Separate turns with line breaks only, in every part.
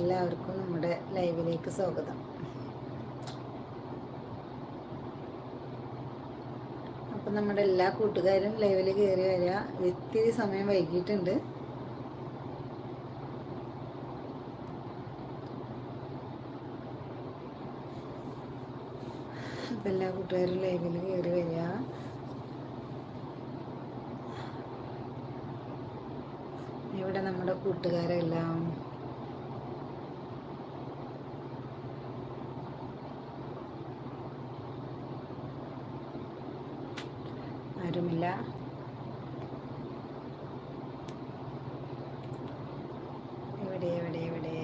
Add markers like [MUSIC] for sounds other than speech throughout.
എല്ലാവർക്കും നമ്മുടെ ലൈവിലേക്ക് സ്വാഗതം. അപ്പം നമ്മുടെ എല്ലാ കൂട്ടുകാരും ലൈവിൽ കയറി വരിക. ഇത്തിരി സമയം വൈകിട്ടുണ്ട് അപ്പം എല്ലാ കൂട്ടുകാരും ലൈവിൽ കയറി വരിക. ഇവിടെ നമ്മുടെ കൂട്ടുകാരെല്ലാം ആരുമില്ല എവിടെ എവിടെ എവിടെ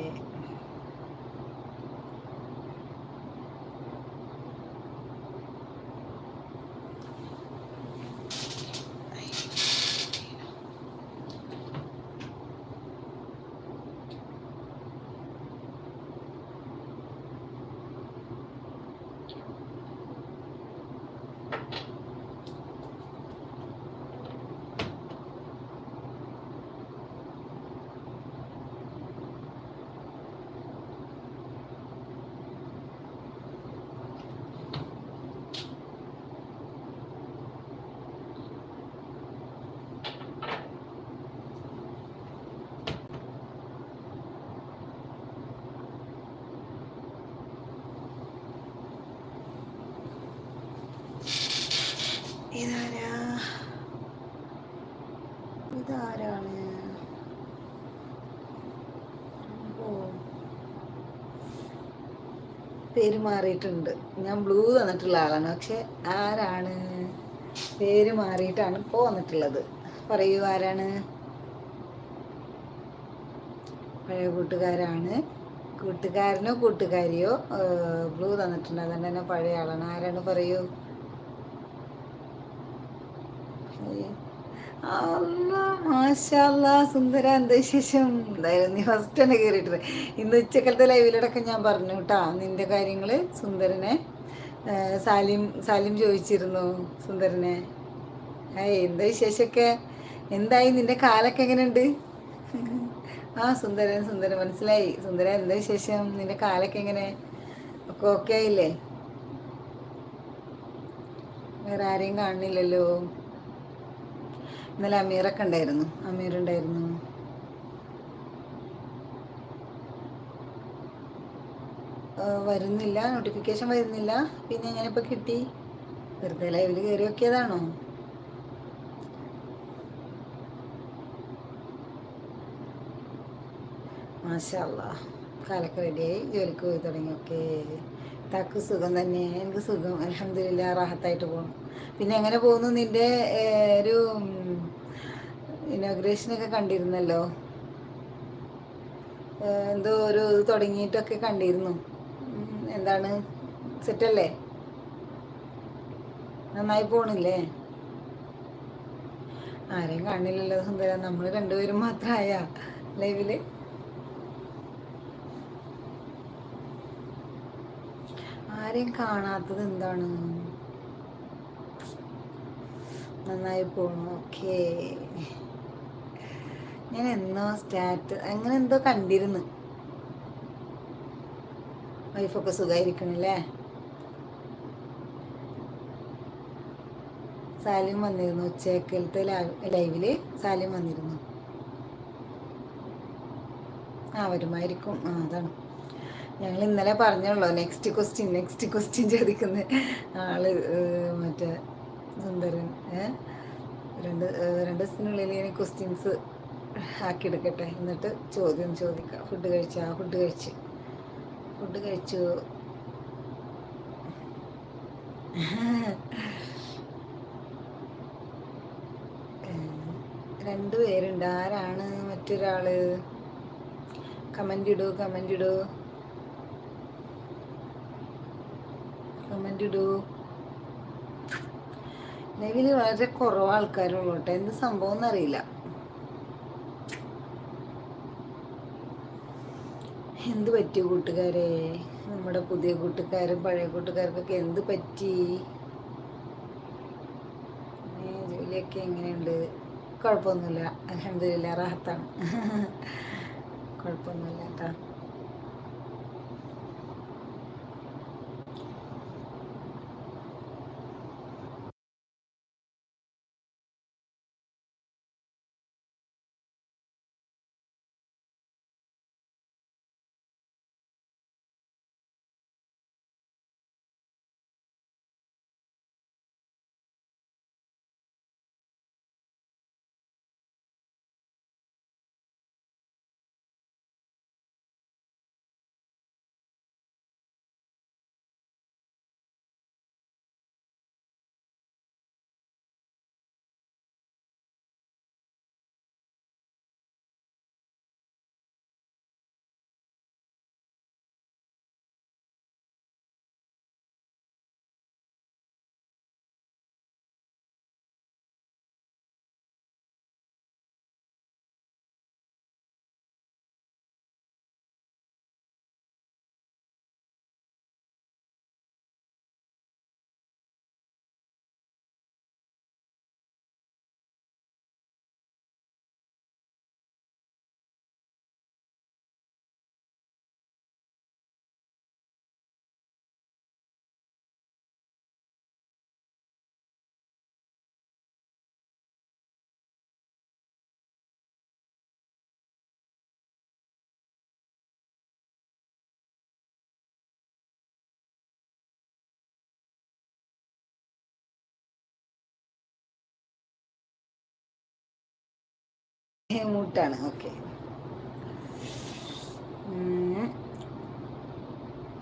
ഇതാരാ ഇതാരാണ് ഓ പേര് മാറിയിട്ടുണ്ട്. ഞാൻ ബ്ലൂ തന്നിട്ടുള്ള ആളാണ്. പക്ഷെ ആരാണ്? പേര് മാറിയിട്ടാണ് ഇപ്പോൾ വന്നിട്ടുള്ളത്. പറയൂ ആരാണ്? പഴയ കൂട്ടുകാരാണ്. കൂട്ടുകാരനോ കൂട്ടുകാരിയോ ബ്ലൂ തന്നിട്ടുണ്ട്. അതുകൊണ്ട് തന്നെ പഴയ ആളാണ്. ആരാണ് പറയൂ? മാഷാല്ലാ സുന്ദര എന്താ വിശേഷം? എന്തായാലും നീ ഫസ്റ്റ് തന്നെ കയറിയിട്ടത് ഇന്ന് ഉച്ചക്കലത്തെ ലൈവിലടക്കം ഞാൻ പറഞ്ഞു കേട്ടാ നിന്റെ കാര്യങ്ങൾ സുന്ദരനെ. സാലിം സാലിം ചോദിച്ചിരുന്നു സുന്ദരനെ. ഏയ് എന്താ വിശേഷമൊക്കെ എന്തായി? നിന്റെ കാലൊക്കെ എങ്ങനെയുണ്ട്? ആ സുന്ദരൻ സുന്ദരൻ മനസ്സിലായി. സുന്ദരൻ എന്താ വിശേഷം? നിന്റെ കാലൊക്കെ എങ്ങനെ? ഒക്കെ ഓക്കെ ആയില്ലേ? വേറെ ആരെയും കാണുന്നില്ലല്ലോ. ഇന്നലെ അമീറൊക്കെ ഉണ്ടായിരുന്നു. അമീർ ഉണ്ടായിരുന്നു. വരുന്നില്ല നോട്ടിഫിക്കേഷൻ വരുന്നില്ല. പിന്നെ ഇപ്പൊ കിട്ടി? വെറുതെ ലൈവിൽ കയറി നോക്കിയതാണോ? മാഷല്ല കാലൊക്കെ റെഡിയായി ജോലിക്ക് പോയി തുടങ്ങി. ഓക്കെ താക്ക് സുഖം തന്നെ. എനിക്ക് സുഖം? അലഹമില്ല റാഹത്തായിട്ട് പോകണം പിന്നെ എങ്ങനെ പോകുന്നു നിന്റെ ഒരു ഇനോഗ്രേഷനൊക്കെ കണ്ടിരുന്നല്ലോ? എന്തോ ഒരു തുടങ്ങിയിട്ടൊക്കെ കണ്ടിരുന്നു. എന്താണ്? സെറ്റല്ലേ? നന്നായി പോണില്ലേ? ആരെയും കാണില്ലല്ലോ സുന്ദര. നമ്മൾ രണ്ടുപേരും മാത്രമായ ലൈവിൽ. ആരെയും കാണാത്തത് എന്താണ്? നന്നായി പോണു. ഓക്കേ. ഞാൻ എന്നോ സ്റ്റാറ്റ് അങ്ങനെ എന്തോ കണ്ടിരുന്നു. വൈഫൊക്കെ സുഖമായിരിക്കണല്ലേ സാലിം വന്നിരുന്നു ഉച്ചക്കലത്തെ ലൈവിൽ സാലിം വന്നിരുന്നു. ആ വരുമായിരിക്കും. ആ അതാണ്. ഞങ്ങൾ ഇന്നലെ പറഞ്ഞുള്ളൂ നെക്സ്റ്റ് ക്വസ്റ്റ്യൻ നെക്സ്റ്റ് ക്വസ്റ്റ്യൻ ചോദിക്കുന്ന ആൾ മറ്റേ സുന്ദരൻ രണ്ട് രണ്ട് ദിവസത്തിനുള്ളിൽ ഇനി ക്വസ്റ്റ്യൻസ് ആക്കിയെടുക്കട്ടെ എന്നിട്ട് ചോദ്യം ചോദിക്കാം. ഫുഡ് കഴിച്ചാ? ഫുഡ് കഴിച്ച്. ഫുഡ് കഴിച്ചു. രണ്ടുപേരുണ്ട്. ആരാണ് മറ്റൊരാൾ? കമന്റ് ഇടൂ കമന്റ് ഇടൂ. കമന്റ് ഇടൂ നിലവിൽ വളരെ കുറവ് ആൾക്കാരുള്ളൂ കേട്ടോ. എന്ത് സംഭവം എന്നറിയില്ല എന്ത് പറ്റി കൂട്ടുകാരെ? നമ്മുടെ പുതിയ കൂട്ടുകാരും പഴയ കൂട്ടുകാർക്കൊക്കെ എന്ത് പറ്റി? ജോലിയൊക്കെ എങ്ങനെയുണ്ട്? കുഴപ്പമൊന്നുമില്ല. അലഹമില്ല റാഹത്താണ്. [LAUGHS] കുഴപ്പമൊന്നുമില്ല കേട്ടോ. മൂട്ടാണ് ഓക്കെ.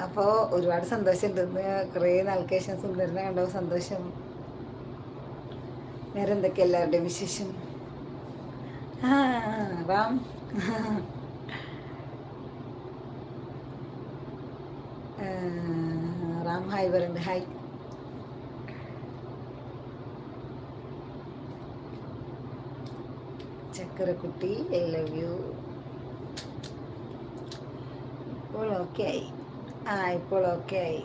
അപ്പോൾ ഒരുപാട് സന്തോഷമുണ്ട്. ഇന്ന് കുറേ നാൾക്ക് ശേഷം സുന്ദരനെ കണ്ടോ സന്തോഷം. വേറെ എന്തൊക്കെ എല്ലാവരുടെയും വിശേഷം? റാം റാം ഹായ് പറയുന്നുണ്ട് ഹായ്. ചക്കരക്കുട്ടി ഐ ലവ് യു ഇപ്പോൾ ഓക്കെ ആയി. ആ ഇപ്പോൾ ഓക്കെ ആയി.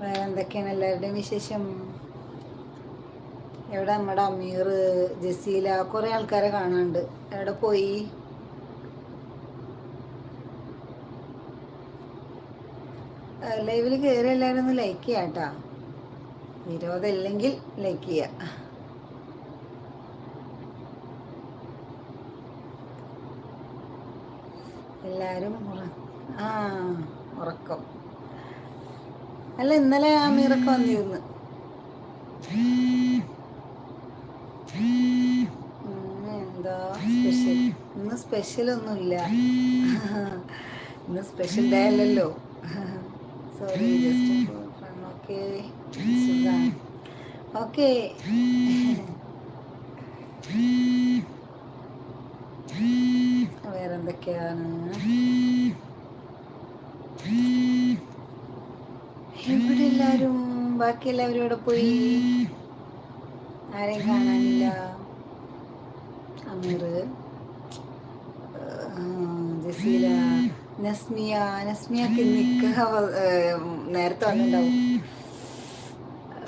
വേറെ എന്തൊക്കെയാണ് എല്ലാവരുടെയും വിശേഷം? എവിടെ നമ്മുടെ അമീർ ജസീല കുറേ ആൾക്കാരെ കാണാണ്ട് എവിടെ പോയി? ലൈവിൽ കയറി എല്ലാവരും ഒന്ന് ലൈക്ക് ചെയ്യാം കേട്ടോ വിരോധമില്ലെങ്കിൽ ലൈക്ക് ചെയ്യുക. എല്ലാവരും ആ ഉറക്കം. അല്ല ഇന്നലെ ആ അമീറൊക്കെ വന്നിരുന്നു. എന്താ സ്പെഷ്യൽ ഇന്ന് സ്പെഷ്യൽ ഒന്നുമില്ല. ഇന്ന് സ്പെഷ്യൽ ഡേ അല്ലല്ലോ. [LAUGHS] സോറി ജസ്റ്റ് ഓക്കെ ഓക്കെ വേറെന്തൊക്കെയാണ് ഇവിടെ എല്ലാരും ബാക്കി എല്ലാവരും ഇവിടെ പോയി ആരെയും കാണാനില്ല അമീർ ജസീല നസ്മിയ നസ്മിയക്ക് നിക്ക നേരത്തെ വന്നിട്ടുണ്ടാവും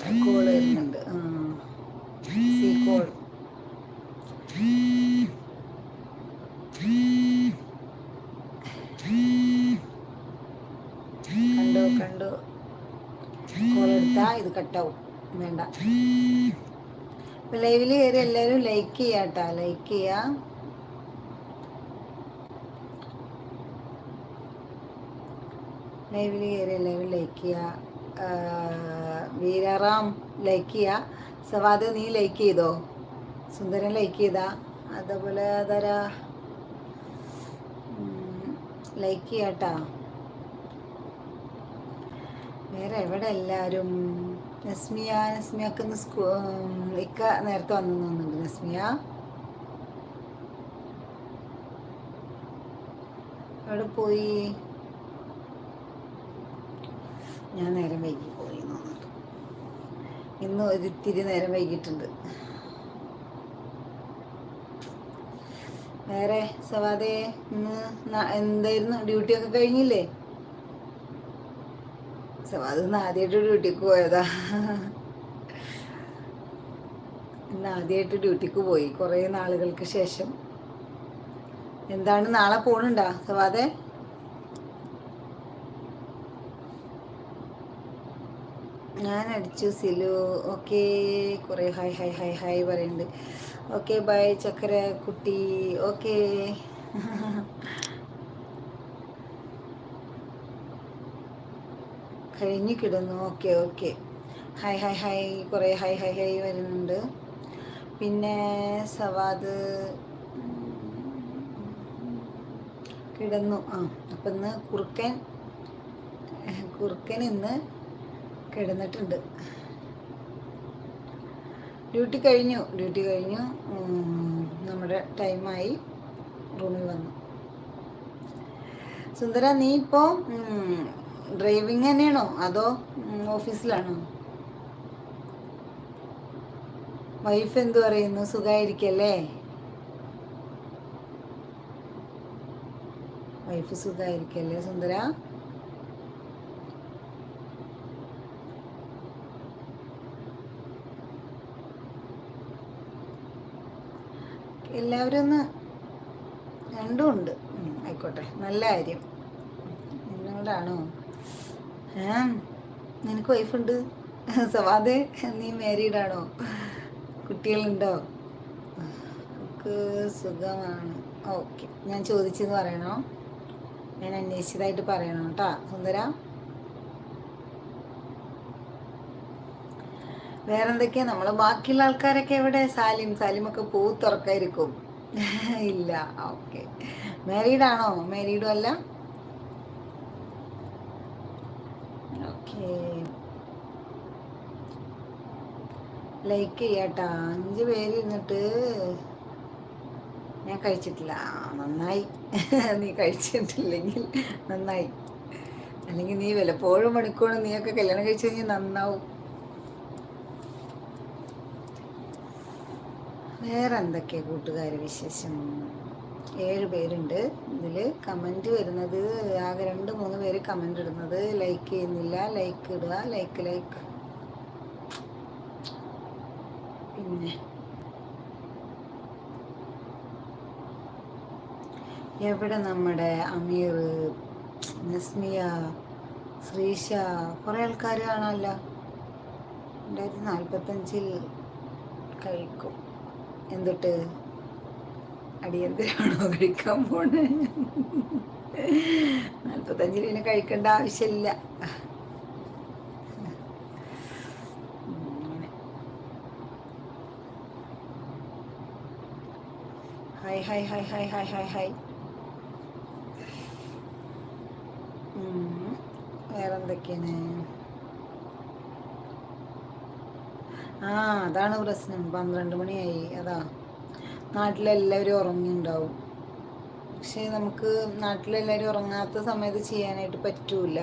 കോൾ വരുന്നുണ്ട്. കോൾ കണ്ടു കണ്ടു? കോൾ ഇത് കട്ടാവും. വേണ്ട. ലൈവിൽ കയറി എല്ലാവരും ലൈക്ക് ചെയ്യാട്ടാ ലൈക്ക് ചെയ്യാ. ലൈവിൽ കയറി എല്ലാവരും ലൈക്ക് ചെയ്യുക വീരാറാം ലൈക്ക് ചെയ്യുക സവാദ് നീ ലൈക്ക് ചെയ്തോ? സുന്ദരൻ ലൈക്ക് ചെയ്താ. അതേപോലെ അതാരാ ലൈക്ക് ചെയ്യാട്ടാ. വേറെ എവിടെ എല്ലാവരും നസ്മിയ നസ്മിയക്ക് സ്കൂ ഇക്ക നേരത്തെ വന്നു തോന്നുന്നുണ്ട്. നസ്മിയ? അവിടെ പോയി? ഞാൻ നേരം വൈകി പോയി തോന്നുന്നുണ്ട് ഇന്ന് ഒരിത്തിരി നേരം വൈകിട്ടുണ്ട്. വേറെ സവാദേ ഇന്ന് എന്തായിരുന്നു? ഡ്യൂട്ടി ഒക്കെ കഴിഞ്ഞില്ലേ? സവാദ് ഇന്ന് ആദ്യമായിട്ട് ഡ്യൂട്ടിക്ക് പോയതാ. ഇന്ന് ആദ്യമായിട്ട് ഡ്യൂട്ടിക്ക് പോയി കുറേ നാളുകൾക്ക് ശേഷം. എന്താണ് നാളെ പോണുണ്ടാ സവാദേ? ഞാൻ അടിച്ചു സിലു. ഓക്കെ കുറേ ഹായ് ഹായ് ഹായ് ഹായ് പറയുന്നുണ്ട് ഓക്കെ ബൈ ചക്കര കുട്ടി. ഓക്കെ. കഴിഞ്ഞു കിടന്നു. Okay okay. Hi hi hi കുറേ ഹായ് ഹായ് ഹായ് വരുന്നുണ്ട്. പിന്നെ സവാദ് കിടന്നു. ആ അപ്പം ഇന്ന് കുറുക്കൻ കുറുക്കൻ ഇന്ന് കിടന്നിട്ടുണ്ട് ഡ്യൂട്ടി കഴിഞ്ഞു ഡ്യൂട്ടി കഴിഞ്ഞു. നമ്മുടെ ടൈമായി റൂമിൽ വന്നു. സുന്ദര നീ ഇപ്പോൾ ഡ്രൈവിംഗ് തന്നെയാണോ? അതോ ഓഫീസിലാണോ വൈഫ് എന്തു പറയുന്നു? സുഖമായിരിക്കല്ലേ വൈഫ് സുഖമായിരിക്കല്ലേ സുന്ദര? എല്ലാവരും ഒന്ന് രണ്ടും ഉണ്ട്. ആയിക്കോട്ടെ. നല്ല കാര്യം. നിന്നോടാണോ ഏ? നിനക്ക് വൈഫുണ്ട് സവാദ് നീ മാരീഡാണോ കുട്ടികളുണ്ടോ? നമുക്ക് സുഖമാണ്. ഓക്കെ. ഞാൻ ചോദിച്ചെന്ന് പറയണോ? ഞാൻ അന്വേഷിച്ചതായിട്ട് പറയണം കേട്ടോ സുന്ദര? വേറെന്തൊക്കെയാ? നമ്മൾ ബാക്കിയുള്ള ആൾക്കാരൊക്കെ എവിടെ? സാലിം സാലിമൊക്കെ പൂ തുറക്കായിരിക്കും. [LAUGHS] ഇല്ല ഓക്കെ. മാരീഡാണോ? മാരീഡും അല്ല? ഓക്കെ. ലൈക്ക് ചെയ്യാട്ടാ. അഞ്ച് പേര് ഇരുന്നിട്ട് ഞാൻ കഴിച്ചിട്ടില്ല. നന്നായി. [LAUGHS] നീ കഴിച്ചിട്ടില്ലെങ്കിൽ നന്നായി. അല്ലെങ്കിൽ നീ വല്ലപ്പോഴും മണിക്കൂറും നീയൊക്കെ കല്യാണം കഴിച്ചു കഴിഞ്ഞാൽ നന്നാവും. വേറെ എന്തൊക്കെ കൂട്ടുകാർ വിശേഷം? ഏഴ് പേരുണ്ട്. ഇതിൽ കമന്റ് വരുന്നത് ആകെ രണ്ട് മൂന്ന് പേര് കമന്റ് ഇടുന്നത്. ലൈക്ക് ചെയ്യുന്നില്ല. ലൈക്ക് ഇടുക. Like like. പിന്നെ എവിടെ നമ്മുടെ അമീർ നസ്മിയ ശ്രീഷ കുറേ ആൾക്കാർ കാണാമല്ലോ രണ്ടായിരത്തി നാൽപ്പത്തഞ്ചിൽ കഴിക്കും. എന്തിട്ട്? അടിയന്തരാണോ കഴിക്കാൻ പോണേ? നാൽപ്പത്തഞ്ചിൽ രൂപ കഴിക്കേണ്ട ആവശ്യമില്ല. Hi hi hi hi hi hi hi. വേറെന്തൊക്കെയാണ്? ആ അതാണ് പ്രശ്നം. പന്ത്രണ്ട് മണിയായി. അതാ. നാട്ടിലെല്ലാവരും ഉറങ്ങിണ്ടാവും. പക്ഷേ നമുക്ക് നാട്ടിലെല്ലാവരും ഉറങ്ങാത്ത സമയത്ത് ചെയ്യാനായിട്ട് പറ്റൂല.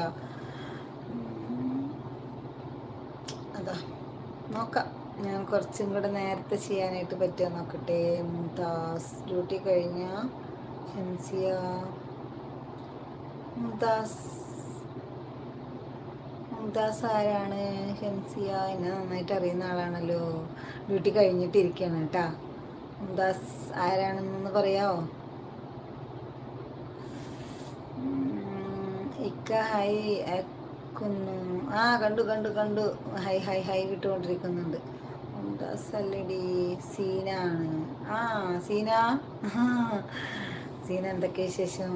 അതാ. നോക്കാം. ഞാൻ കുറച്ചും കൂടെ നേരത്തെ ചെയ്യാനായിട്ട് പറ്റുക നോക്കട്ടെ. മുംതാസ് ഡ്യൂട്ടി കഴിഞ്ഞ. ഷംസിയ. മുംതാസ്. മുംതാസ് ആരാണ് ഷംസിയ എന്നെ നന്നായിട്ട് അറിയുന്ന ആളാണല്ലോ. ഡ്യൂട്ടി കഴിഞ്ഞിട്ടിരിക്കുകയാണ് കേട്ടാ. മുംതാസ് ആരാണെന്നൊന്ന് പറയാമോ ഇക്ക ഹൈ അയക്കുന്നു ആ കണ്ടു കണ്ടു കണ്ടു. ഹൈ ഹൈ ഹൈ കിട്ടുകൊണ്ടിരിക്കുന്നുണ്ട് മുംതാസ് അല്ലടി സീന ആ സീന? സീന എന്തൊക്കെ വിശേഷം?